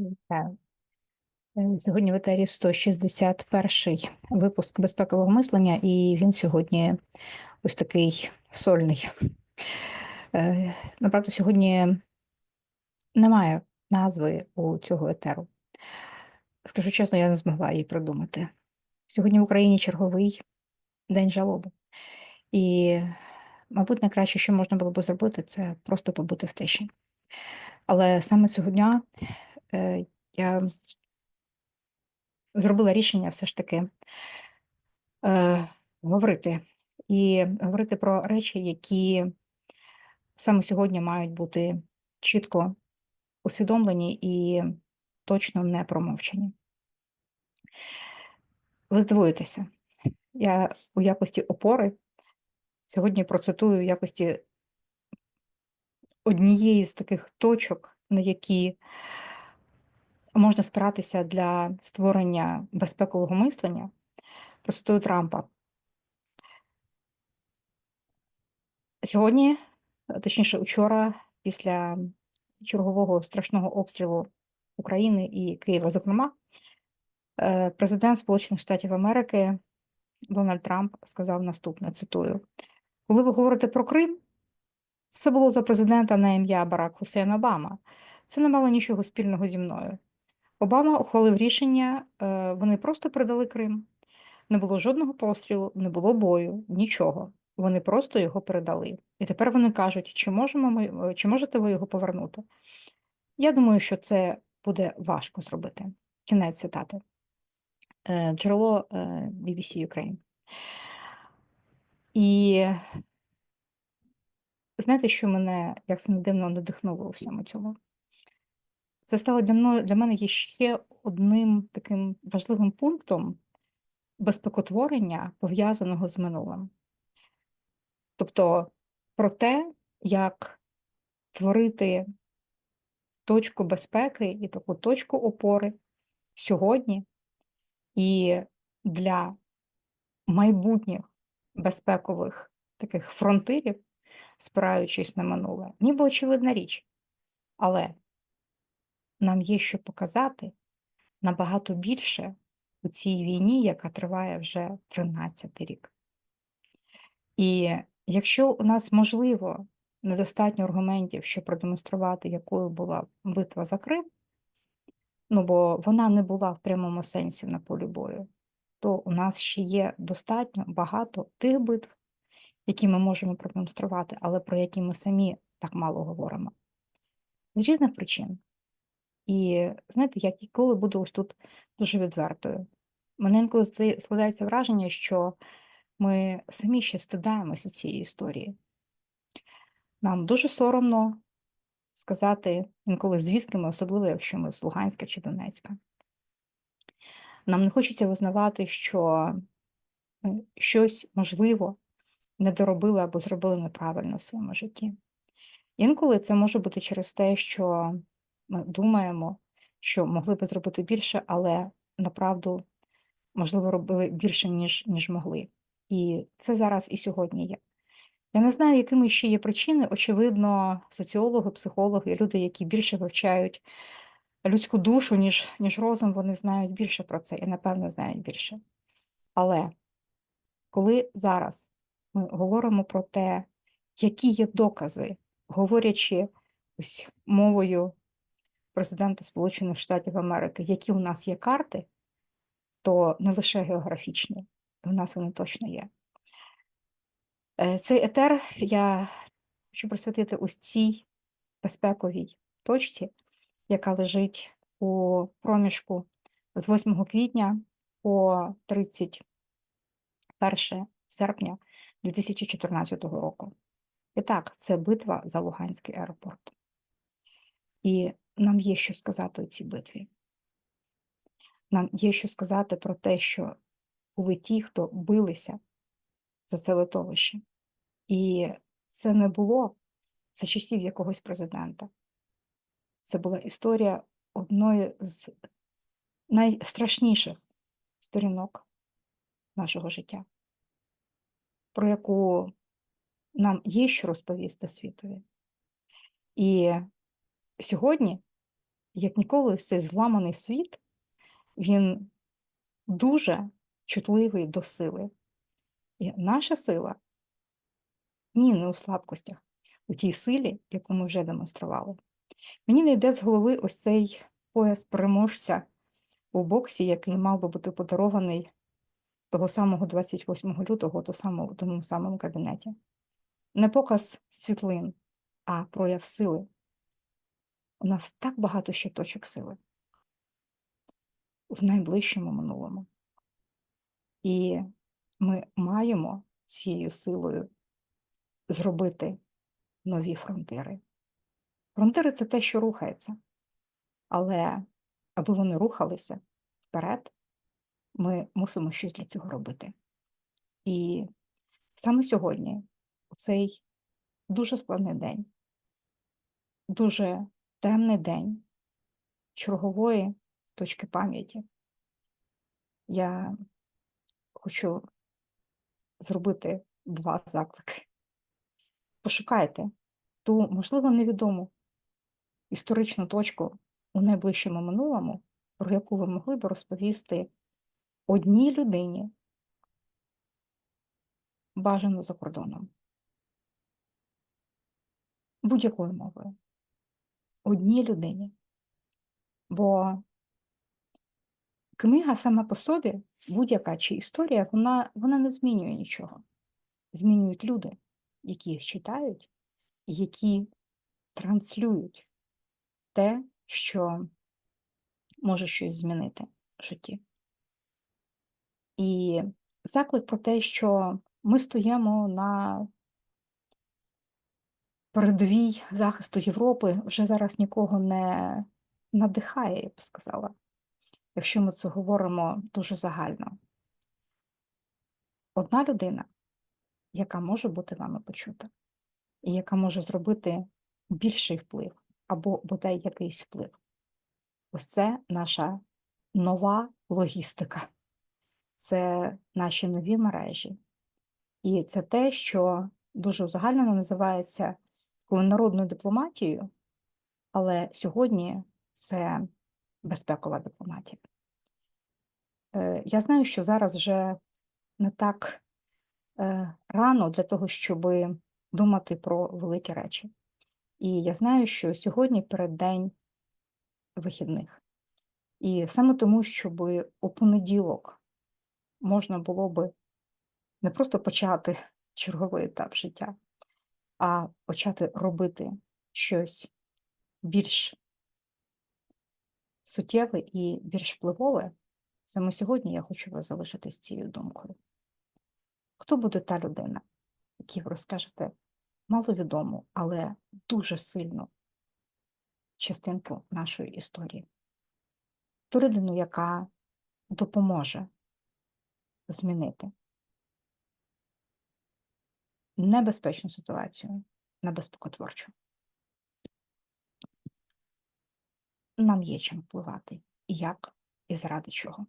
Е, Сьогодні в етері 161 випуск безпекового мислення, і він сьогодні ось такий сольний. Е, Направду, сьогодні немає назви у цього етеру. Скажу чесно, я не змогла її придумати. Сьогодні в Україні черговий день жалоби. І, мабуть, найкраще, що можна було б зробити, це просто побути в тиші. Але саме е, я зробила рішення все ж таки е, говорити і говорити про речі, які саме сьогодні мають бути чітко усвідомлені і точно не промовчені. Ви здивуєтеся, я у якості опори сьогодні процитую в якості однієї з таких точок, на які можна спиратися для створення безпекового мислення, процитую Трампа. Сьогодні, точніше, учора, після чергового страшного обстрілу України і Києва, зокрема, е, президент Сполучених Штатів Америки Дональд Трамп сказав наступне: цитую: Коли ви говорите про Крим, це було за президента на ім'я Барак Хусейн Обама. Це не мало нічого спільного зі мною. Обама ухвалив рішення, е, вони просто передали Крим. Не було жодного пострілу, не було бою, нічого. Вони просто його передали. І тепер вони кажуть, чи можемо ми, е, чи можете ви його повернути? Я думаю, що це буде важко зробити. Кінець цитати. Е, Джерело BBC Ukraine. І знаєте, що мене, як це не дивно, надихнуло у всьому цьому? Це стало для мною для мене є ще одним таким важливим пунктом безпекотворення, пов'язаного з минулим. Тобто про те, як творити точку безпеки і таку точку опори сьогодні і для майбутніх безпекових таких фронтирів, спираючись на минуле, ніби очевидна річ. Але нам є що показати набагато більше у цій війні, яка триває вже 13 рік. І якщо у нас можливо недостатньо аргументів, щоб продемонструвати, якою була битва за Крим, ну бо вона не була в прямому сенсі на полі бою, то у нас ще є достатньо багато тих битв, які ми можемо продемонструвати, але про які ми самі так мало говоримо. З різних причин. І знаєте, я ніколи буду ось тут дуже відвертою. Мене інколи складається враження, що ми самі ще стидаємося цієї історії. Нам дуже соромно сказати інколи, звідки ми, особливо, якщо ми з Луганська чи Донецька. Нам не хочеться визнавати, що ми щось, можливо, не доробили або зробили неправильно в своєму житті. Інколи це може бути через те, що ми думаємо, що могли би зробити більше, але направду, можливо, робили більше, ніж, ніж могли. І це зараз і сьогодні є. Я не знаю, якими ще є причини. Очевидно, соціологи, психологи, люди, які більше вивчають людську душу, ніж, ніж розум, вони знають більше про це і, напевно, знають більше. Але коли зараз ми говоримо про те, які є докази, говорячи ось мовою президента Сполучених Штатів Америки, які у нас є карти, то не лише географічні, у нас вони точно є. Е, Цей етер я хочу присвятити ось цій безпековій точці, яка лежить у проміжку з 8 квітня по 31 серпня 2014 року. І так, це битва за Луганський аеропорт. І нам є що сказати у цій битві. Нам є що сказати про те, що були ті, хто билися за це литовище. І це не було за часів якогось президента. Це була історія одної з найстрашніших сторінок нашого життя, про яку нам є що розповісти світові. І сьогодні Як ніколи, цей зламаний світ, він дуже чутливий до сили. І наша сила ні, не у слабкостях, у тій силі, яку ми вже демонстрували. Мені не йде з голови ось цей пояс переможця у боксі, який мав би бути подарований того самого 28 лютого, то самому, в тому самому кабінеті. Не показ світлин, а прояв сили. У нас так багато ще точок сили в найближчому минулому. І ми маємо цією силою зробити нові фронтири. Фронтири це те, що рухається. Але аби вони рухалися вперед, ми мусимо щось для цього робити. І саме сьогодні, у цей дуже складний день, дуже темний день чергової точки пам'яті, я хочу зробити два заклики. Пошукайте ту, можливо, невідому історичну точку у найближчому минулому, про яку ви могли б розповісти одній людині, бажано за кордоном, будь-якою мовою, одній людині. Бо книга сама по собі, будь-яка чи історія, вона, вона не змінює нічого. Змінюють люди, які їх читають, які транслюють те, що може щось змінити в житті. І заклик про те, що ми стоїмо на передовій захисту Європи, вже зараз нікого не надихає, я б сказала, якщо ми це говоримо дуже загально. Одна людина, яка може бути нами почута, і яка може зробити більший вплив або бодай якийсь вплив. Ось це наша нова логістика, це наші нові мережі. І це те, що дуже узагальнено називається такою народною дипломатією, але сьогодні це безпекова дипломатія. Е, Я знаю, що зараз вже не так е, рано для того, щоб думати про великі речі. І я знаю, що сьогодні переддень вихідних. І саме тому, щоб у понеділок можна було би не просто почати черговий етап життя, а почати робити щось більш суттєве і більш впливове, саме сьогодні я хочу вас залишити з цією думкою. Хто буде та людина, якій ви розкажете маловідому, але дуже сильну частинку нашої історії? Ту людину, яка допоможе змінити небезпечну ситуацію на безпекотворчу. Нам є чим впливати, як, і заради чого.